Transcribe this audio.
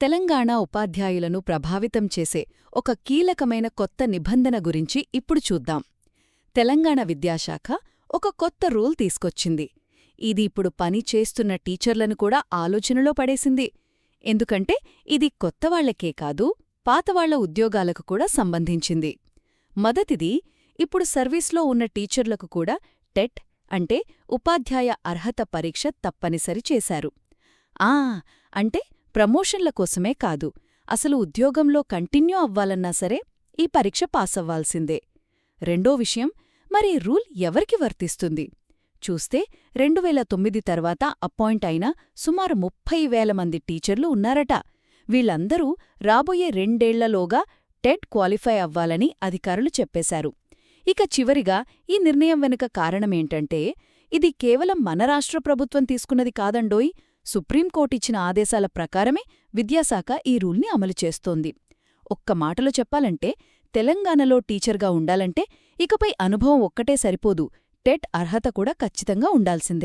తెలంగాణ ఉపాధ్యాయులను ప్రభావితం చేసే ఒక కీలకమైన కొత్త నిబంధన గురించి ఇప్పుడు చూద్దాం. తెలంగాణ విద్యాశాఖ ఒక కొత్త రూల్ తీసుకొచ్చింది. ఇది ఇప్పుడు పని చేస్తున్న టీచర్లను కూడా ఆలోచనలో పడేసింది. ఎందుకంటే ఇది కొత్తవాళ్ళకే కాదు పాతవాళ్ళ ఉద్యోగాలకు కూడా సంబంధించింది. మొదటిది ఇప్పుడు సర్వీస్లో ఉన్న టీచర్లకు కూడా టెట్ అంటే ఉపాధ్యాయ అర్హత పరీక్ష తప్పనిసరి చేశారు. ఆ అంటే ప్రమోషన్ల కోసమే కాదు అసలు ఉద్యోగంలో కంటిన్యూ అవ్వాలన్నా సరే ఈ పరీక్ష పాసవ్వాల్సిందే రెండో విషయం మరి రూల్ ఎవరికి వర్తిస్తుంది? చూస్తే రెండువేల తొమ్మిది తర్వాత అపాయింట్ అయిన సుమారు ముప్పై వేల మంది టీచర్లు ఉన్నారట. వీళ్ళందరూ రాబోయే రెండేళ్ళలోగా టెట్ క్వాలిఫై అవ్వాలని అధికారులు చెప్పేశారు. ఇక చివరిగా ఈ నిర్ణయం వెనుక కారణమేంటంటే ఇది కేవలం మన రాష్ట్ర ప్రభుత్వం తీసుకున్నది కాదండోయ్ సుప్రీంకోర్టు ఇచ్చిన ఆదేశాల ప్రకారమే విద్యాశాఖ ఈ రూల్ని అమలు చేస్తోంది. ఒక్క మాటలో చెప్పాలంటే తెలంగాణలో టీచర్గా ఉండాలంటే ఇకపై అనుభవం ఒక్కటే సరిపోదు. టెట్ అర్హత కూడా ఖచ్చితంగా ఉండాల్సిందే.